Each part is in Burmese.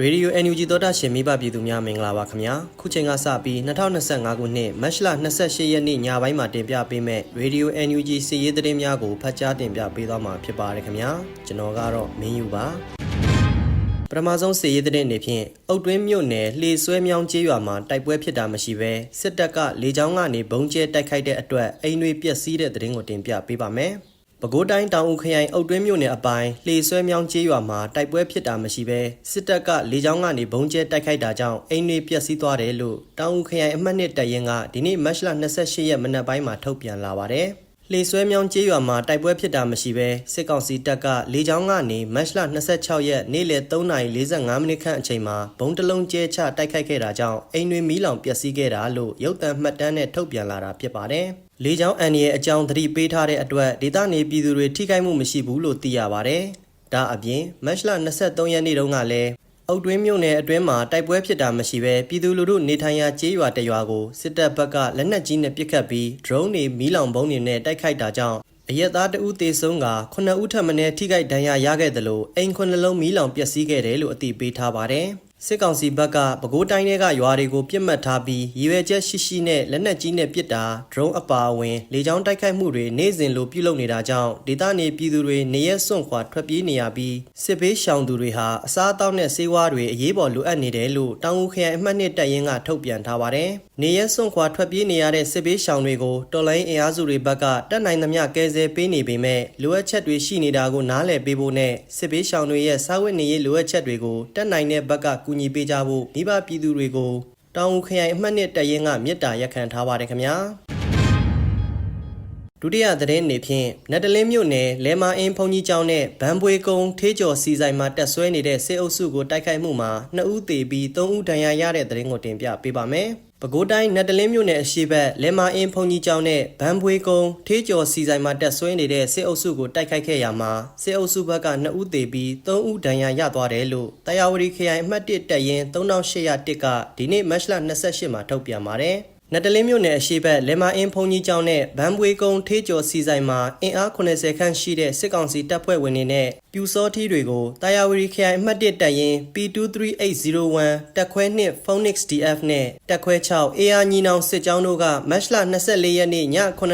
ရေဒီယို NUG သောတာရှင်မိဘပြည်သူများမင်္ဂလာပါခင်ဗျာခုချိန်ကစပြီး2025ခုနှစ်မတ်လ28ရက်နေ့ညပိုင်းမှာတင်ပြပေးမဲ့ရေဒီယို NUG စီရေးသတင်းများကိုဖတ်ကြားတင်ပြပေးသွားမှာဖြစ်ပါတယ်ခင်ဗျာကျွန်တော်ကတော့မင်းယူပါပထမဆုံးစီရေးသတင်းအနေဖြင့်အုတ်တွင်းမြို့နယ်လှေဆွဲမြောင်းကျေးရွာမှာတိုက်ပွဲဖြစ်တာမရှိဘဲစစ်တပ်ကလေကြောင်းကနေဘုံကျဲတိုက်ခိုက်တဲ့အတွက်အိမ်တွေပျက်စီးတဲ့သတင်းကိုတင်ပြပေးပါမယ် ပဲခူးတိုင်းတောင်ဦးခရိုင်အုတ်တွင်းမြို့နယ်အပိုင်းလှေဆွဲမြောင်းကျေးရွာမှာတိုက်ပွဲဖြစ်တာမရှိဘဲစစ်တပ်ကလေကြောင်းကနေဘုံကျဲတိုက်ခိုက်တာကြောင့်အိမ်တွေပျက်စီးသွားတယ်လို့တောင်ဦးခရိုင်အမှတ်နှစ်တပ်ရင်းကဒီနေ့မတ်လ28ရက်မနက်ပိုင်းမှာထုတ်ပြန်လာပါတယ်။ လှေဆွဲမြောင်းကျေးရွာမှာတိုက်ပွဲဖြစ်တာမရှိဘဲစစ်ကောင်စီတပ်ကလေကြောင်းကနေမတ်လ26ရက်နေ့လယ်3:45မိနစ်ခန့်အချိန်မှာဘုံတလုံးကျဲချတိုက်ခိုက်ခဲ့တာကြောင့်အိမ်တွေမီးလောင်ပျက်စီးခဲ့တာလို့ရုပ်သံမှတ်တမ်းနဲ့ထုတ်ပြန်လာတာဖြစ်ပါတယ်။လေကြောင်းအန်ရဲ့အကြောင်းသတိပေးထားတဲ့အတွက်ဒေသနေပြည်သူတွေထိခိုက်မှုမရှိဘူးလို့သိရပါတယ်။ဒါအပြင်မတ်လ23ရက်နေ့တုန်းကလည်း အုတ်တွင်းမြို့နယ်အတွင်းမှာတိုက်ပွဲဖြစ်တာမရှိဘဲပြည်သူလူထုနေထိုင်ရာကျေးရွာတရွာကိုစစ်တပ်ဘက်ကလက်နက်ကြီးနဲ့ပစ်ခတ်ပြီး drone တွေမီးလောင်ဘုံတွေနဲ့တိုက်ခိုက်တာကြောင့်အရက်သားတဦးသေဆုံးက9ဦးထပ်မံထိခိုက်ဒဏ်ရာရခဲ့တယ်လို့အိမ်ခွနှလုံးမီးလောင်ပျက်စီးခဲ့တယ်လို့အသိပေးထားပါတယ်။ စစ်ကောင်စီဘက်ကပဲခူးတိုင်းတွေကရွာတွေကိုပြစ်မှတ်ထားပြီးရည်ရွယ်ချက်ရှိရှိနဲ့လက်နက်ကြီးနဲ့ပစ်တာ drone အပါအဝင်လေကြောင်းတိုက်ခိုက်မှုတွေနေ့စဉ်လိုပြုလုပ်နေတာကြောင့်ဒေသနေပြည်သူတွေနေရက်စွန့်ခွာထွက်ပြေးနေရပြီးစစ်ဘေးရှောင်သူတွေဟာအစားအသောက်နဲ့ဆေးဝါးတွေအရေးပေါ်လိုအပ်နေတယ်လို့တောင်ဦးခရိုင်အမှတ်နှစ်တပ်ရင်းကထုတ်ပြန်ထားပါတယ်။ နေရက်စွန့်ခွာထွက်ပြေးနေရတဲ့စစ်ဘေးရှောင်တွေကိုတော်လိုင်းအင်အားစုတွေဘက်ကတက်နိုင်သမျှကယ်ဆယ်ပေးနေပေမဲ့လိုအပ်ချက်တွေရှိနေတာကိုနားလည်ပေးဖို့နဲ့စစ်ဘေးရှောင်တွေရဲ့စားဝတ်နေရေးလိုအပ်ချက်တွေကိုတက်နိုင်တဲ့ဘက်ကကူညီပေးကြဖို့မိဘပြည်သူတွေကိုတောင်ဦးခရိုင်အမှတ်နှစ်တပ်ရင်းကမြစ်တာရက်ခံထားပါတယ်ခင်ဗျာဒုတိယသတင်းအနေဖြင့်နတ်တလင်းမြို့နယ်လဲမာအင်းဖုန်ကြီးကျောင်းနဲ့ဗန်ပွေကုန်းထေးကျော်စီဆိုင်မှာတက်ဆွဲနေတဲ့စစ်အုပ်စုကိုတိုက်ခိုက်မှုမှာ2ဦးသေပြီး3ဦးဒဏ်ရာရတဲ့သတင်းကိုတင်ပြပေးပါမယ်။ ပဲခူးတိုင်းနတ်တလင်းမြို့နယ်အရှိတ်လဲမာအင်းဖုန်ကြီးကျောင်းနဲ့ဗန်ပွေကုန်းထေးကျော်စီဆိုင်မှာတက်ဆွဲနေတဲ့စစ်အုပ်စုကိုတိုက်ခိုက်ခဲ့ရမှာစစ်အုပ်စုဘက်က2ဦးသေပြီး3ဦးဒဏ်ရာရသွားတယ်လို့တရားဝတီခရိုင်အမှတ်1တပ်ရင်း3801ကဒီနေ့မတ်လ28မှာထုတ်ပြန်ပါတယ်။ နတလင်းမြို့နယ်အရှိဘက်လေမာအင်းဖုန်ကြီးကျောင်းနဲ့ဗန်ပွေကုန်းထေးကျော်စီဆိုင်မှာအင်အား80ခန့်ရှိတဲ့စစ်ကောင်စီတပ်ဖွဲ့ဝင်တွေနဲ့ပြူစောထီးတွေကိုတာယာဝတီခရိုင်အမှတ်1တပ်ရင်း P23801 တက်ခွဲ2 Phoenix DF နဲ့တက်ခွဲ6 AR ညီနောင်စစ်ကြောင်းတို့ကမတ်လ24ရက်နေ့ည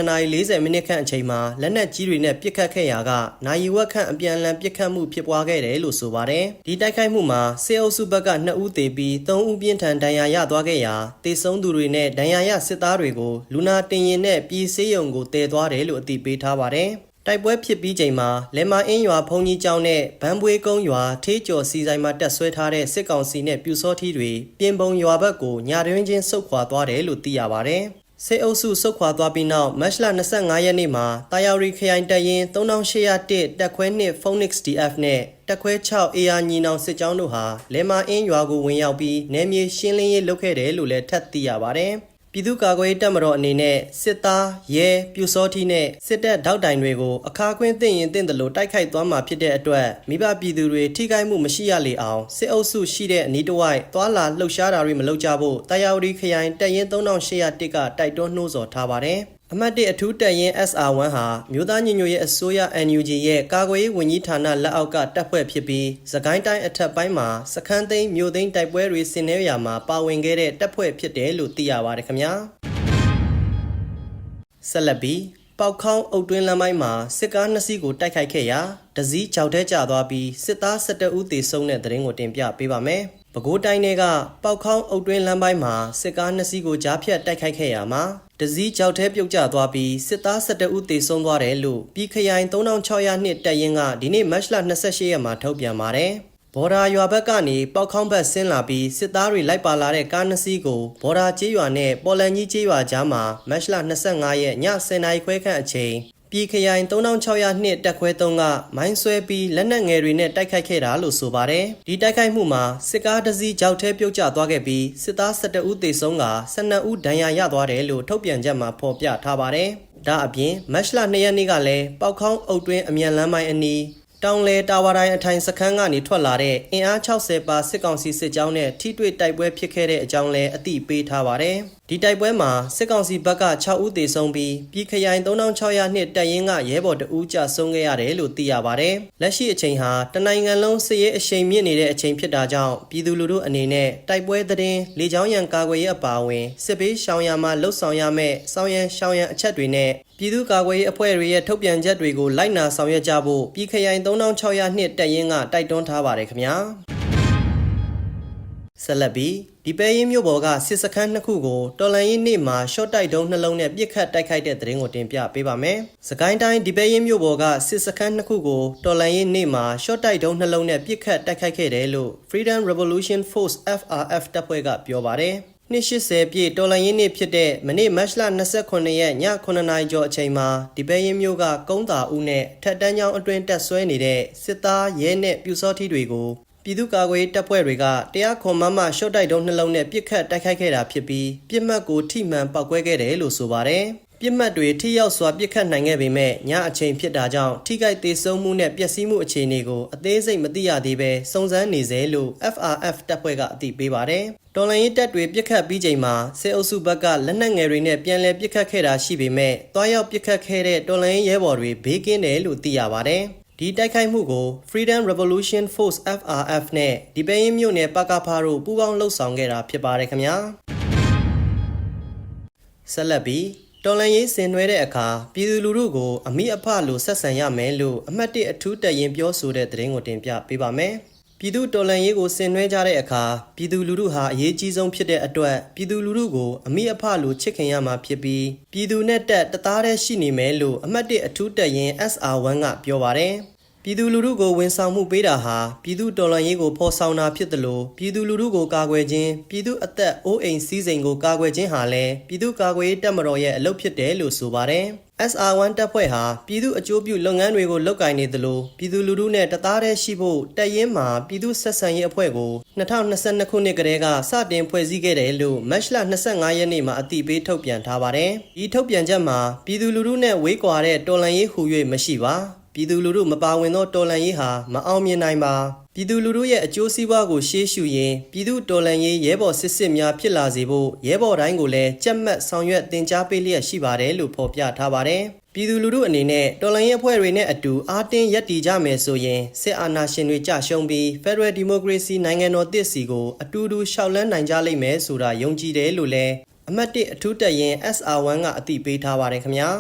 9:40မိနစ်ခန့်အချိန်မှာလက်နက်ကြီးတွေနဲ့ပစ်ခတ်ခဲ့ရာကနိုင်ဝက်ခန့်အပြန်အလှန်ပစ်ခတ်မှုဖြစ်ပွားခဲ့တယ်လို့ဆိုပါတယ်။ဒီတိုက်ခိုက်မှုမှာစစ်အုပ်စုဘက်က2ဦးသေပြီး3ဦးပြင်းထန်ဒဏ်ရာရသွားခဲ့ရာတေဆုံးသူတွေနဲ့ဒဏ်ရာရစစ်သားတွေကိုလူနာတင်ရင်နဲ့ပြည်စေးရုံကိုတည်သွားတယ်လို့အသိပေးထားပါတယ်။တိုက်ပွဲဖြစ်ပြီးချိန်မှာလက်မအင်းရွာဖုန်ကြီးကျောင်းနဲ့ဗန်ပွေကုန်းရွာထေးကျော်စီဆိုင်မှာတက်ဆွဲထားတဲ့စစ်ကောင်စီနဲ့ပြူစောထီးတွေပြင်ပုံရွာဘက်ကိုညတွင်ချင်းဆုတ်ခွာသွားတယ်လို့သိရပါတယ်။စစ်အုပ်စုဆုတ်ခွာသွားပြီးနောက်မတ်လ25ရက်နေ့မှာတာယာရီခရိုင်တပ်ရင်း3801တက်ခွဲ2 Phoenix DF နဲ့တက်ခွဲ6 AR ညီနောင်စစ်ကြောင်းတို့ဟာလဲမာအင်းရွာကိုဝင်ရောက်ပြီးနယ်မြေရှင်းလင်းရေးလုပ်ခဲ့တယ်လို့လည်းထပ်သိရပါတယ်။ ပြည်သူ့ကာကွယ်ရေးတပ်မတော်အနေနဲ့စစ်သားရဲပြူစောထီးနဲ့စစ်တပ်ထောက်တိုင်တွေကိုအခါကွင်းသိရင်တင့်တယ်လို့တိုက်ခိုက်သွားမှာဖြစ်တဲ့အတွက်မိဘပြည်သူတွေထိခိုက်မှုမရှိရလေအောင်စစ်အုပ်စုရှိတဲ့အနီးတစ်ဝိုက်သွာလာလှုပ်ရှားတာတွေမလုပ်ကြဖို့တရားဝတီခရိုင်တပ်ရင်း3801ကတိုက်တွန်းနှိုးဆော်ထားပါတယ် အမတ်1အထူးတပ်ရင်း SR1 ဟာမြို့သားညီညွတ်ရေးအစိုးရ NUG ရဲ့ကာကွယ်ရေးဝန်ကြီးဌာနလက်အောက်ကတပ်ဖွဲ့ဖြစ်ပြီးသခိုင်းတိုင်းအထက်ပိုင်းမှာစခန်းသိမ်းမြို့သိမ်းတိုက်ပွဲတွေဆင်နွှဲရာမှာပါဝင်ခဲ့တဲ့တပ်ဖွဲ့ဖြစ်တယ်လို့သိရပါတယ်ခင်ဗျာဆက်လက်ပြီးပောက်ခေါင်းအုတ်တွင်းလမ်းပိုင်းမှာစစ်ကားနှစ်စီးကိုတိုက်ခိုက်ခဲ့ရာတစည်းကြောက်တဲ့ကျသွားပြီးစစ်သား12ဦးသေဆုံးတဲ့တဲ့ရင်ကိုတင်ပြပေးပါမယ်။ ပဲခူးတိုင်းတွေကပောက်ခေါင်းအုတ်တွင်းလမ်းပိုင်းမှာစစ်ကားနှစ်စီးကိုကြားဖြတ်တိုက်ခိုက်ခဲ့ရမှာတစည်းကြောက်တဲ့ပြုတ်ကျသွားပြီးစစ်သား12ဦးသေဆုံးသွားတယ်လို့ပြည်ခရိုင်3600နှစ်တပ်ရင်းကဒီနေ့မတ်လ28ရက်မှာထုတ်ပြန်ပါတယ်။ဘော်ဒါရွာဘက်ကနေပောက်ခေါင်းဘက်ဆင်းလာပြီးစစ်သားတွေလိုက်ပါလာတဲ့ကားနှစ်စီးကိုဘော်ဒါကျေးရွာနဲ့ပေါ်လန်ကြီးကျေးရွာကြားမှာမတ်လ25ရက်ည10:00နာရီခွဲခန့်အချိန် ပြည်ခရိုင်3600နှစ်တက်ခွဲ3ကမိုင်းဆွဲပြီးလက်နက်ငယ်တွေနဲ့တိုက်ခိုက်ခဲ့တာလို့ဆိုပါတယ်။ဒီတိုက်ခိုက်မှုမှာစစ်ကားတစ်စီးကြောက်ထဲပြုတ်ကျသွားခဲ့ပြီးစစ်သား12ဦးသေဆုံးက12ဦးဒဏ်ရာရသွားတယ်လို့ထုတ်ပြန်ချက်မှာဖော်ပြထားပါတယ်။ဒါအပြင်မတ်လ2ရက်နေ့ကလည်းပောက်ခေါင်းအုတ်တွင်းအမြန်လမ်းပိုင်းအနီး တောင်လေတာဝါတိုင်းအထိုင်စခန်းကနေထွက်လာတဲ့အင်အား60ပါစစ်ကောင်စီစစ်ကြောင်းနဲ့ထိတွေ့တိုက်ပွဲဖြစ်ခဲ့တဲ့အကြောင်းလည်းအသိပေးထားပါတယ်။ဒီတိုက်ပွဲမှာစစ်ကောင်စီဘက်က6ဦးသေဆုံးပြီးပြည်ခရိုင်3600နှစ်တပ်ရင်းကရဲဘော်တအူးကြဆုံးခဲ့ရတယ်လို့သိရပါတယ်။လက်ရှိအချိန်ဟာတနိုင်ငံလုံးစစ်ရေးအရှိန်မြင့်နေတဲ့အချိန်ဖြစ်တာကြောင့်ပြည်သူလူထုအနေနဲ့တိုက်ပွဲသတင်းလေကြောင်းရန်ကာကွယ်ရေးအပါအဝင်စစ်ဘေးရှောင်ရမှာလှုပ်ဆောင်ရမယ့်စောင်းရန်ရှောင်းရန်အချက်တွေနဲ့ ပြည်သူ့ကာကွယ်ရေးအဖွဲ့တွေရဲ့ထုတ်ပြန်ချက်တွေကိုလိုက်နာဆောင်ရွက်ကြဖို့ပြည်ခရိုင်3600နှစ်တပ်ရင်းကတိုက်တွန်းထားပါတယ်ခင်ဗျာဆက်လက်ပြီးဒီပဲရင်မြို့ပေါ်ကစစ်စခန်းနှစ်ခုကိုတော်လန်ရင်နေ့မှာရှော့တိုက်တုံးနှလုံးနဲ့ပြစ်ခတ်တိုက်ခိုက်တဲ့တဲ့ရင်ကိုတင်ပြပေးပါမယ်။စကိုင်းတိုင်းဒီပဲရင်မြို့ပေါ်ကစစ်စခန်းနှစ်ခုကိုတော်လန်ရင်နေ့မှာရှော့တိုက်တုံးနှလုံးနဲ့ပြစ်ခတ်တိုက်ခိုက်ခဲ့တယ်လို့ Freedom Revolution Force FRF တပ်ဖွဲ့ကပြောပါတယ်။ နှစ်80ပြည့်တော်လန်ရင်နေ့ဖြစ်တဲ့မနေ့မတ်လ29ရက်ည9နာရီကျော်အချိန်မှာဒီပဲရင်မြို့ကကုန်းတာဦးနဲ့ထက်တန်းချောင်းအတွင်းတက်ဆွဲနေတဲ့စစ်သားရဲနဲ့ပြူစောထီတွေကိုပြည်သူ့ကာကွယ်ရေးတပ်ဖွဲ့တွေကတရားခွန်မမရှော့တိုက်တုံးနှလုံးနဲ့ပြစ်ခတ်တိုက်ခိုက်ခဲ့တာဖြစ်ပြီးပြစ်မှတ်ကိုထိမှန်ပောက်ကွဲခဲ့တယ်လို့ဆိုပါတယ်။ ပြစ်မှတ်တွေထိရောက်စွာပြစ်ခတ်နိုင်ခဲ့ပေမဲ့ညအချိန်ဖြစ်တာကြောင့်ထိခိုက်သေးဆုံးမှုနဲ့ပျက်စီးမှုအခြေအနေကိုအသေးစိတ်မသိရသေးဘဲစုံစမ်းနေစေလို့ FRF တပ်ဖွဲ့ကအသိပေးပါတယ်။တော်လိုင်းရေးတပ်တွေပြစ်ခတ်ပြီးချိန်မှာစစ်အုပ်စုဘက်ကလက်နက်ငယ်တွေနဲ့ပြန်လည်ပြစ်ခတ်ခဲ့တာရှိပေမဲ့တွားရောက်ပြစ်ခတ်ခဲ့တဲ့တော်လိုင်းရေးရဲဘော်တွေဘေးကင်းတယ်လို့သိရပါတယ်။ဒီတိုက်ခိုက်မှုကို Freedom Revolution Force FRF နဲ့ဒီပဲရင်မြို့နယ်ပကဖားတို့ပူးပေါင်းလှုပ်ဆောင်ခဲ့တာဖြစ်ပါတယ်ခင်ဗျာဆက်လက်ပြီး တော်လန်ရေးဆင်နွှဲတဲ့အခါပြည်သူလူထုကိုအမိအဖလိုဆက်ဆံရမယ်လို့အမတ်တစ်အထူးတက်ရင်ပြောဆိုတဲ့သတင်းကိုတင်ပြပေးပါမယ်ပြည်သူတော်လှန်ရေးကိုဆင်နွှဲကြတဲ့အခါပြည်သူလူထုဟာအရေးကြီးဆုံးဖြစ်တဲ့အတွက်ပြည်သူလူထုကိုအမိအဖလိုချစ်ခင်ရမှာဖြစ်ပြီးပြည်သူနဲ့တက်တသားတည်းရှိနေမယ်လို့အမတ်တစ်အထူးတက်ရင် SR1 ကပြောပါတယ် ပြည်သူလူထုကိုဝန်ဆောင်မှုပေးတာဟာပြည်သူတော်လှန်ရေးကိုဖော်ဆောင်တာဖြစ်တယ်လို့ပြည်သူလူထုကိုကာကွယ်ခြင်းပြည်သူအသက်အိုးအိမ်စည်းစိမ်ကိုကာကွယ်ခြင်းဟာလည်းပြည်သူကာကွယ်ရေးတပ်မတော်ရဲ့အလုပ်ဖြစ်တယ်လို့ဆိုပါတယ်။ SR1 တပ်ဖွဲ့ဟာပြည်သူအကျိုးပြုလုပ်ငန်းတွေကိုလုပ်ကိုင်နေသလိုပြည်သူလူထုနဲ့တသားတည်းရှိဖို့တပ်ရင်းမှာပြည်သူဆက်ဆံရေးအဖွဲ့ကို2022ခုနှစ်ကတည်းကစတင်ဖွဲ့စည်းခဲ့တယ်လို့မတ်လ25ရက်နေ့မှာအတည်ပြုထုတ်ပြန်ထားပါတယ်။ဒီထုတ်ပြန်ချက်မှာပြည်သူလူထုနဲ့ဝေးကွာတဲ့တော်လှန်ရေးဟူ၍မရှိပါ။ ပြည်သူလူထုမပါဝင်သောတော်လှန်ရေးဟာမအောင်မြင်နိုင်ပါပြည်သူလူထုရဲ့အကျိုးစီးပွားကိုရှေးရှုရင်းပြည်သူတော်လှန်ရေးရဲဘော်စစ်စစ်များဖြစ်လာစေဖို့ရဲဘော်တိုင်းကိုလည်းကြက်မှတ်ဆောင်ရွက်တင် जा ပေးလျက်ရှိပါတယ်လို့ဖော်ပြထားပါတယ်ပြည်သူလူထုအနေနဲ့တော်လှန်ရေးအဖွဲ့တွေနဲ့အတူအားတင်းရပ်တည်ကြမယ်ဆိုရင်စစ်အာဏာရှင်တွေကြရှုံးပြီး Federal Democracy နိုင်ငံတော်တည်စီကိုအတူတူရှောက်လန်းနိုင်ကြလိမ့်မယ်ဆိုတာယုံကြည်တယ်လို့လည်းအမတ်1အထူးတက်ရင် SR1 ကအသိပေးထားပါတယ်ခင်ဗျာ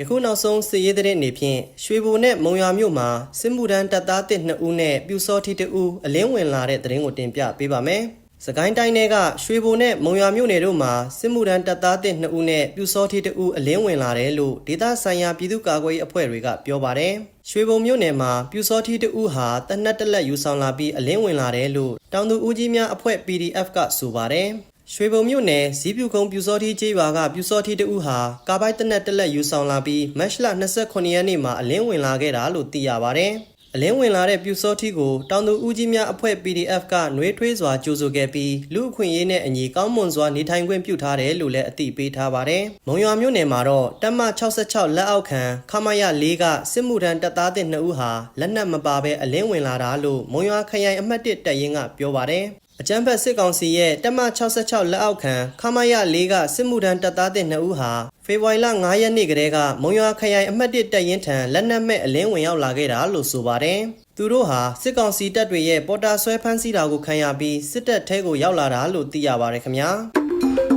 ယခုနောက်ဆုံးစစ်ရေးတဲ့အနေဖြင့်ရွှေဘိုနဲ့မုံရွာမြို့မှာစစ်မှုထမ်းတပ်သားတစ်2ဦးနဲ့ပြူစောထီ2ဦးအလင်းဝင်လာတဲ့သတင်းကိုတင်ပြပေးပါမယ်။စကိုင်းတိုင်းကရွှေဘိုနဲ့မုံရွာမြို့နယ်တို့မှာစစ်မှုထမ်းတပ်သားတစ်2ဦးနဲ့ပြူစောထီ2ဦးအလင်းဝင်လာတယ်လို့ဒေသဆိုင်ရာပြည်သူ့ကာကွယ်ရေးအဖွဲ့တွေကပြောပါတယ်။ရွှေဘုံမြို့နယ်မှာပြူစောထီ2ဦးဟာတနက်တက်လက်ယူဆောင်လာပြီးအလင်းဝင်လာတယ်လို့တောင်သူဦးကြီးများအဖွဲ့ PDF ကဆိုပါတယ်။ ရွှေဘုံမြို့နယ်ဇီးပြူကုန်းပြူစောထီးကျေးရွာကပြူစောထီးတဦးဟာကာပိုက်တနက်တက်လက်ယူဆောင်လာပြီးမတ်လ29ရက်နေ့မှာအလင်းဝင်လာခဲ့တာလို့သိရပါဗျ။အလင်းဝင်လာတဲ့ပြူစောထီးကိုတောင်သူဦးကြီးများအဖွဲ့ PDF ကနှွေးထွေးစွာကြိုဆိုခဲ့ပြီးလူအခွင့်အရေးနဲ့အညီကောင်းမွန်စွာနေထိုင်ခွင့်ပြုထားတယ်လို့လည်းအသိပေးထားပါတယ်။မုံရွာမြို့နယ်မှာတော့တပ်မ66လက်အောက်ခံခမရ၄ကစစ်မှုထမ်းတပ်သားတဲ့2ဦးဟာလက်နက်မပါဘဲအလင်းဝင်လာတာလို့မုံရွာခရိုင်အမှတ်1တပ်ရင်းကပြောပါတယ်။ အကြမ်းဖက်စစ်ကောင်စီရဲ့တပ်မ66လက်အောက်ခံခမရ၄ကစစ်မှုထမ်းတပ်သားတဲ့2ဦးဟာဖေဖော်ဝါရီလ9ရက်နေ့ကတည်းကမုံရွာခရိုင်အမှတ်1တပ်ရင်းထံလက်နက်မဲ့အလင်းဝင်ရောက်လာခဲ့တာလို့ဆိုပါတယ်။သူတို့ဟာစစ်ကောင်စီတပ်တွေရဲ့ပေါ်တာဆွဲဖမ်းဆီးတာကိုခံရပြီးစစ်တပ်ထဲကိုရောက်လာတာလို့သိရပါတယ်ခင်ဗျာ။